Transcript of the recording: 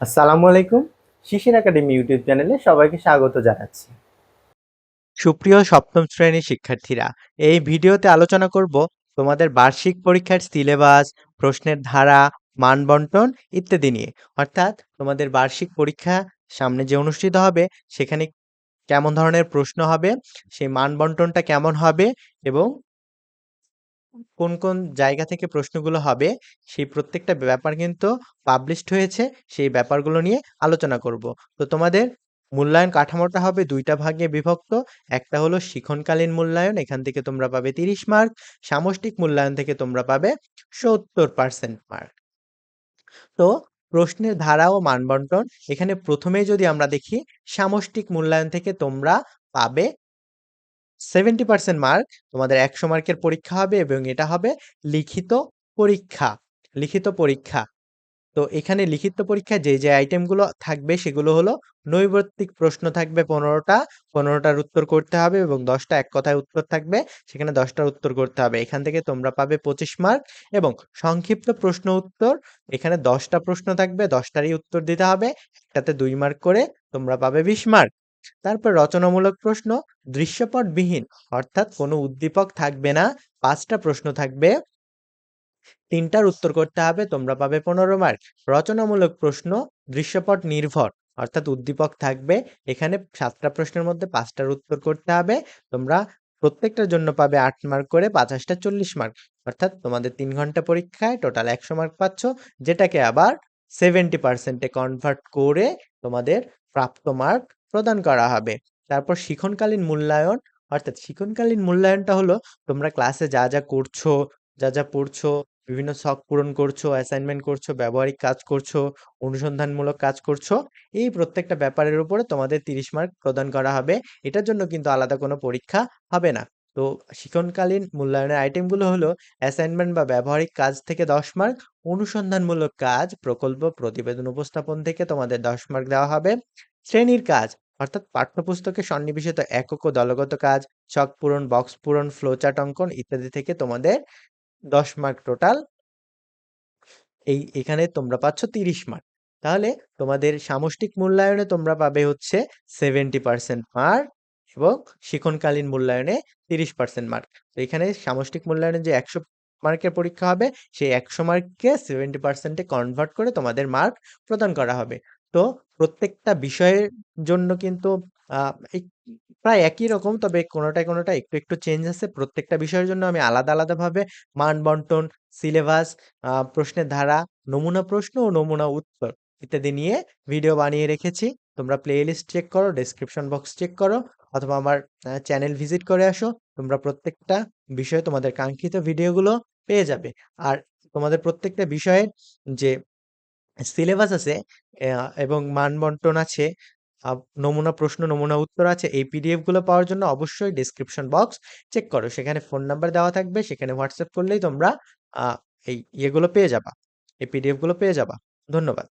আসসালামু আলাইকুম, শিশির academy YouTube চ্যানেলে সবাইকে স্বাগত জানাচ্ছি। সুপ্রিয় সপ্তম শ্রেণির শিক্ষার্থীরা, এই ভিডিওতে আলোচনা করব তোমাদের বার্ষিক পরীক্ষার সিলেবাস, প্রশ্নের ধারা মানবন্টন ইত্যাদি নিয়ে। অর্থাৎ তোমাদের বার্ষিক পরীক্ষা সামনে যে অনুষ্ঠিত হবে, সেখানে কেমন ধরনের প্রশ্ন হবে, সেই মানবন্টনটা কেমন হবে এবং কোন কোন জায়গা থেকে প্রশ্নগুলো হবে, সেই প্রত্যেকটা ব্যাপার কিন্তু পাবলিশড হয়েছে, সেই ব্যাপারগুলো নিয়ে আলোচনা করব। তো তোমাদের মূল্যায়ন কাঠামোটা হবে দুইটা ভাগে বিভক্ত, একটা হলো শিখনকালীন মূল্যায়ন, এখান থেকে তোমরা পাবে তিরিশ মার্ক সামষ্টিক মূল্যায়ন থেকে তোমরা পাবে সত্তর পার্সেন্ট মার্ক তো প্রশ্নের ধারা ও মানবন্টন, এখানে প্রথমে যদি আমরা দেখি, সামষ্টিক মূল্যায়ন থেকে তোমরা পাবে সেভেন্টি পার্সেন্ট মার্ক তোমাদের একশো মার্কের পরীক্ষা হবে এবং এটা হবে লিখিত পরীক্ষা লিখিত পরীক্ষা। তো এখানে লিখিত পরীক্ষায় যে যে আইটেমগুলো থাকবে সেগুলো হলো নৈবর্তিক প্রশ্ন থাকবে পনেরোটা, পনেরোটার উত্তর করতে হবে এবং দশটা এক কথায় উত্তর থাকবে, সেখানে দশটার উত্তর করতে হবে। এখান থেকে তোমরা পাবে পঁচিশ মার্ক এবং সংক্ষিপ্ত প্রশ্ন উত্তর, এখানে দশটা প্রশ্ন থাকবে, দশটারই উত্তর দিতে হবে, একটাতে দুই মার্ক করে তোমরা পাবে বিশ মার্ক। তারপর রচনামূলক প্রশ্ন, দৃশ্যপটবিহীন, অর্থাৎ কোনো উদ্দীপক থাকবে না, পাঁচটা প্রশ্ন থাকবে। তিনটার উত্তর করতে হবে, তোমরা পাবে পনেরো মার্ক রচনামূলক প্রশ্ন, দৃশ্যপট নির্ভর, অর্থাৎ উদ্দীপক থাকবে। এখানে সাতটা প্রশ্নের মধ্যে পাঁচটার উত্তর করতে হবে। তোমরা প্রত্যেকটার জন্য পাবে আট মার্ক করে পাঁচাশটা চল্লিশ মার্ক অর্থাৎ তোমাদের তিন ঘণ্টা পরীক্ষায় টোটাল একশো মার্ক পাচ্ছ, যেটাকে আবার সেভেন্টি পার্সেন্টে কনভার্ট করে তোমাদের প্রাপ্ত মার্ক প্রদান করা হবে। তারপর শিখনকালীন মূল্যায়ন, অর্থাৎ শিখনকালীন মূল্যায়নটা হলো তোমরা ক্লাসে যা যা করছ, যা যা পড়ছো, বিভিন্ন শখ পূরণ করছ অ্যাসাইনমেন্ট করছ, ব্যবহারিক কাজ করছ, অনুসন্ধানমূলক কাজ করছ, এই প্রত্যেকটা ব্যাপারের উপরে তোমাদের তিরিশ মার্ক প্রদান করা হবে। এটার জন্য কিন্তু আলাদা কোনো পরীক্ষা হবে না। তো শিক্ষণকালীন মূল্যায়নের আইটেমগুলো হলো অ্যাসাইনমেন্ট বা ব্যবহারিক কাজ থেকে দশ মার্ক, অনুসন্ধানমূলক কাজ, প্রকল্প, প্রতিবেদন উপস্থাপন থেকে তোমাদের দশ মার্ক দেওয়া হবে। শ্রেণির কাজ অর্থাৎ পাঠ্যপুস্তকে সন্নিবেশিত একক ও দলগত কাজ, ছক পূরণ, বক্স পূরণ ফ্লোচার্ট অঙ্কন ইত্যাদি থেকে তোমাদের দশ মার্ক টোটাল এই এখানে তোমরা পাচ্ছ তিরিশ মার্ক তাহলে তোমাদের সামষ্টিক মূল্যায়নে তোমরা পাবে হচ্ছে সেভেন্টি পার্সেন্ট মার্ক এবং শিখনকালীন মূল্যায়নে তিরিশ পার্সেন্ট মার্ক তো এখানে সামষ্টিক মূল্যায়নে যে একশো মার্কের পরীক্ষা হবে, সেই একশো মার্ককে সেভেন্টি পার্সেন্টে কনভার্ট করে তোমাদের মার্ক প্রদান করা হবে। তো প্রত্যেকটা বিষয়ের জন্য কিন্তু প্রায় একই রকম। তবে কোনোটায় কোনোটা একটু একটু চেঞ্জ আছে। প্রত্যেকটা বিষয়ের জন্য আমি আলাদা, আলাদাভাবে মান বন্টন সিলেবাস প্রশ্নের ধারা, নমুনা প্রশ্ন ও নমুনা উত্তর ইত্যাদি নিয়ে ভিডিও বানিয়ে রেখেছি। তোমরা প্লে লিস্ট চেক করো ডেসক্রিপশন বক্স চেক করো, অথবা আমার চ্যানেল ভিজিট করে আসো। তোমরা প্রত্যেকটা বিষয়ে তোমাদের কাঙ্ক্ষিত ভিডিওগুলো পেয়ে যাবে। আর তোমাদের প্রত্যেকটা বিষয়ের যে সিলেবাস আছে এবং মান বন্টন আছে নমুনা প্রশ্ন, নমুনা উত্তর আছে, এই পিডিএফগুলো পাওয়ার জন্য অবশ্যই ডিসক্রিপশন বক্স চেক করো। সেখানে ফোন নাম্বার দেওয়া থাকবে, সেখানে হোয়াটসঅ্যাপ করলেই তোমরা এই ইয়েগুলো পেয়ে যাবা, এই পিডিএফগুলো পেয়ে যাবা। ধন্যবাদ।